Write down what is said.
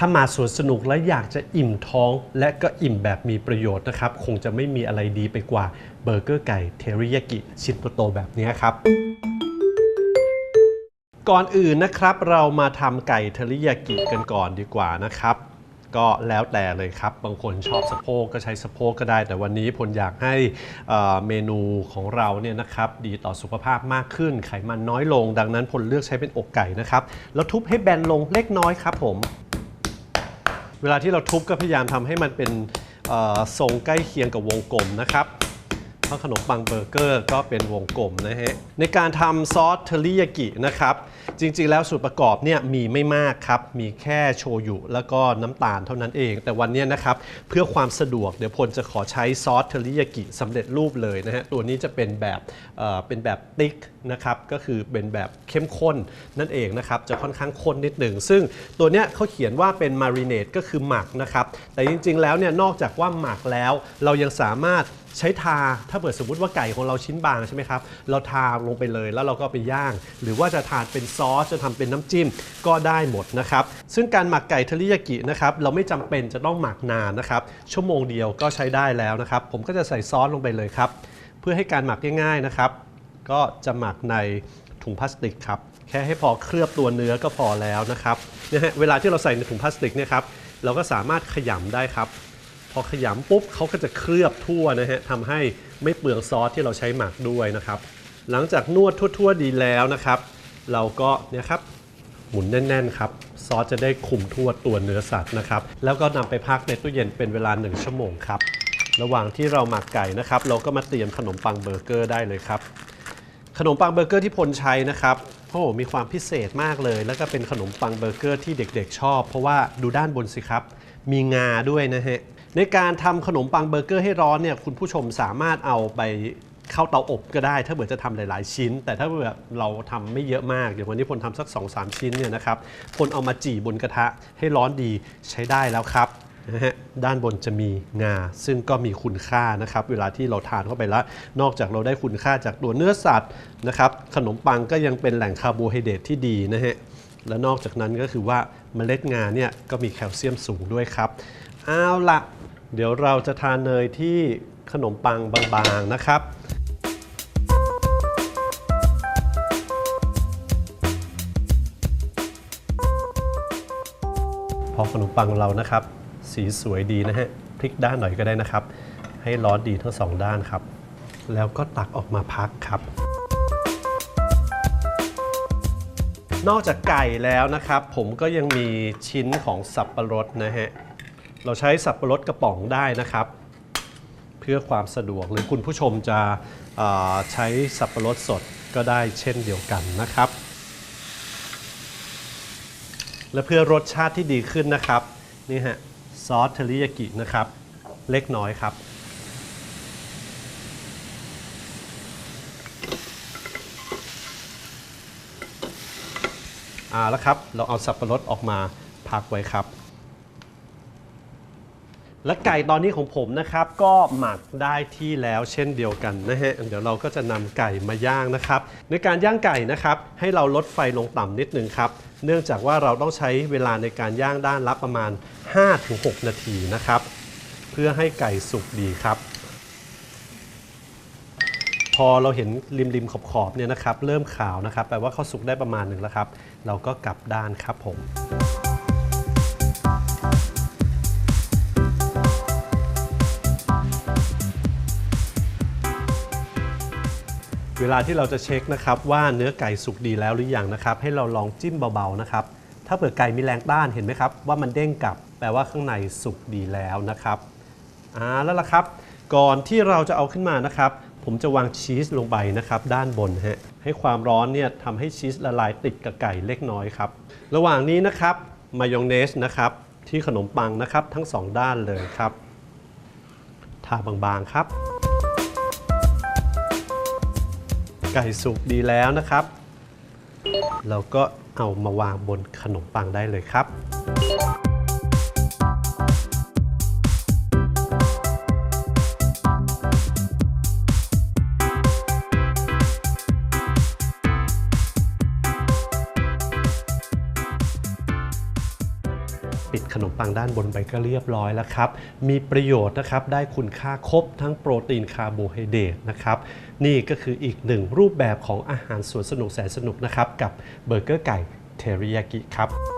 ถ้ามาสวนสนุกและอยากจะอิ่มท้องและก็อิ่มแบบมีประโยชน์นะครับ คงจะไม่มีอะไรดีไปกว่าเบอร์เกอร์ไก่เทริยากิชิ้นโตๆแบบนี้ครับก่อนอื่นนะครับเรามาทำไก่เทริยากิกันก่อนดีกว่านะครับ ก็แล้วแต่เลยครับ บางคนชอบสะโพกก็ใช้สะโพกก็ได้ แต่วันนี้พลอยากให้เอ่อเมนูของเราเนี่ยนะครับดีต่อสุขภาพมากขึ้น ไขมันน้อยลง ดังนั้นพลเลือกใช้เป็นอกไก่นะครับ แล้วทุบให้แบนลงเล็กน้อยครับผม เวลาที่เราทุบก็พยายามทำให้มันเป็นทรงใกล้เคียงกับวงกลมนะครับ เพราะขนมปังเบอร์เกอร์ก็เป็นวงกลมนะฮะ ในการทำซอสเทริยากินะครับ จริงๆแล้วส่วนประกอบเนี่ยมีไม่มากครับ มีแค่โชยุแล้วก็น้ำตาลเท่านั้นเอง แต่วันนี้นะครับ เพื่อความสะดวกเดี๋ยวพลจะขอใช้ซอสเทริยากิสำเร็จรูปเลยนะฮะ ตัวนี้จะเป็นแบบเเป็นแบบติ๊กนะครับ ก็คือเป็นแบบเข้มข้นนั่นเองนะครับ จะค่อนข้างข้นนิดหนึ่ง ซึ่งตัวเนี้ยเขาเขียนว่าเป็นมารีเนตก็คือหมักนะครับ แต่จริงๆแล้วเนี่ยนอกจากว่าหมักแล้วเรายังสามารถใช้ทาถ้าเกิดสมมติว่าไก่ของเราชิ้นบางใช่ไหมครับเราทาลงไปเลยแล้วเราก็ไปย่าง หรือว่าจะทานเป็นซอสจะทำเป็นน้ำจิ้มก็ได้หมดนะครับซึ่งการหมักไก่เทริยากินะครับเราไม่จำเป็นจะต้องหมักนานนะครับชั่วโมงเดียวก็ใช้ได้แล้วนะครับ ผมก็จะใส่ซอสลงไปเลยครับ เพื่อให้การหมักง่ายๆนะครับ ก็จะหมักในถุงพลาสติกครับแค่ให้พอเคลือบตัวเนื้อก็พอแล้วนะครับเนี่ยฮะเวลาที่เราใส่ในถุงพลาสติกเนี่ยครับเราก็สามารถขยำได้ครับ อขยำปุ๊บเขาก็จะเคลือบทั่วนะฮะทำให้ไม่เปลืองซอสที่เราใช้หมักด้วยนะครับ หลังจากนวดทั่ว ๆ ดีแล้วนะครับ เราก็เนี่ยครับหมุนแน่น ๆ ครับ ซอสจะได้คุมทั่วตัวเนื้อสัตว์นะครับ แล้วก็นำไปพักในตู้เย็นเป็นเวลา 1 ชั่วโมงครับ ระหว่างที่เราหมักไก่นะครับ เราก็มาเตรียมขนมปังเบอร์เกอร์ได้เลยครับ ขนมปังเบอร์เกอร์ที่พลใช้นะครับโอ้โหมีความพิเศษมากเลย แล้วก็เป็นขนมปังเบอร์เกอร์ที่เด็กๆ ชอบ เพราะว่าดูด้านบนสิครับ มีงาด้วยนะฮะ ในการทำขนมปังเบอร์เกอร์ให้ร้อนเนี่ยคุณผู้ชมสามารถเอาไปเข้าเตาอบก็ได้ ถ้าเกิดจะทำหลาย ๆ ชิ้น แต่ถ้าเกิดเราทำไม่เยอะมากอย่างวันนี้พลทำสัก 2-3 ชิ้นเนี่ยนะครับพลเอามาจี่บนกระทะให้ร้อนดีใช้ได้แล้วครับนะฮะด้านบนจะมีงา ซึ่งก็มีคุณค่านะครับ เวลาที่เราทานเข้าไปแล้ว นอกจากเราได้คุณค่าจากตัวเนื้อสัตว์นะครับขนมปังก็ยังเป็นแหล่งคาร์โบไฮเดรตที่ดีนะฮะและนอกจากนั้นก็คือว่าเมล็ดงาเนี่ยก็มีแคลเซียมสูงด้วยครับ เอาละเดี๋ยวเราจะทานเนยที่ขนมปังบางๆนะครับ พอขนมปังเรานะครับ สีสวยดีนะฮะพลิกด้านหน่อยก็ได้นะครับ ให้ร้อนดีทั้งสองด้านครับ แล้วก็ตักออกมาพักครับ นอกจากไก่แล้วนะครับ ผมก็ยังมีชิ้นของสับปะรดนะฮะ เราใช้สับปะรดกระป๋องได้นะครับ เพื่อความสะดวกหรือคุณผู้ชมจะใช้สับปะรดสดก็ได้เช่นเดียวกันนะครับ และเพื่อรสชาติที่ดีขึ้นนะครับนี่ฮะซอสเทริยากินะครับ เล็กน้อยครับอ่าแล้วครับ เราเอาสับปะรดออกมาพักไว้ครับ และไก่ตอนนี้ของผมนะครับ ก็หมักได้ที่แล้วเช่นเดียวกันนะฮะเดี๋ยวเราก็จะนำไก่มาย่างนะครับ ในการย่างไก่นะครับ ให้เราลดไฟลงต่ำนิดนึงครับ เนื่องจากว่าเราต้องใช้เวลาในการย่างด้านละประมาณ 5-6 นาทีนะครับ เพื่อให้ไก่สุกดีครับ พอเราเห็นริมริมขอบขอบๆเนี่ยนะครับ เริ่มขาวนะครับแปลว่าเขาสุกได้ประมาณหนึ่งแล้วครับ เราก็กลับด้านครับผม เวลาที่เราจะเช็คนะครับว่าเนื้อไก่สุกดีแล้วหรือยังนะครับ ให้เราลองจิ้มเบาๆนะครับ ถ้าเผื่อไก่มีแรงต้านเห็นไหมครับ ว่ามันเด้งกลับแปลว่าข้างในสุกดีแล้วนะครับอ่าแล้วล่ะครับ ก่อนที่เราจะเอาขึ้นมานะครับ ผมจะวางชีสลงไปนะครับด้านบนฮะให้ความร้อนเนี่ยทำให้ชีสละลายติดกับไก่เล็กน้อยครับระหว่างนี้นะครับมายองเนสนะครับที่ขนมปังนะครับทั้งสองด้านเลยครับทาบางๆครับ ไก่สุกดีแล้วนะครับ เราก็เอามาวางบนขนมปังได้เลยครับ นมปังด้านบนไปก็เรียบร้อยแล้วครับ มีประโยชน์นะครับ ได้คุณค่าครบทั้งโปรตีนคาร์โบไฮเดรตนะครับ นี่ก็คืออีกหนึ่งรูปแบบของอาหารสวนสนุกแสนสนุกนะครับ กับเบอร์เกอร์ไก่เทริยากิครับ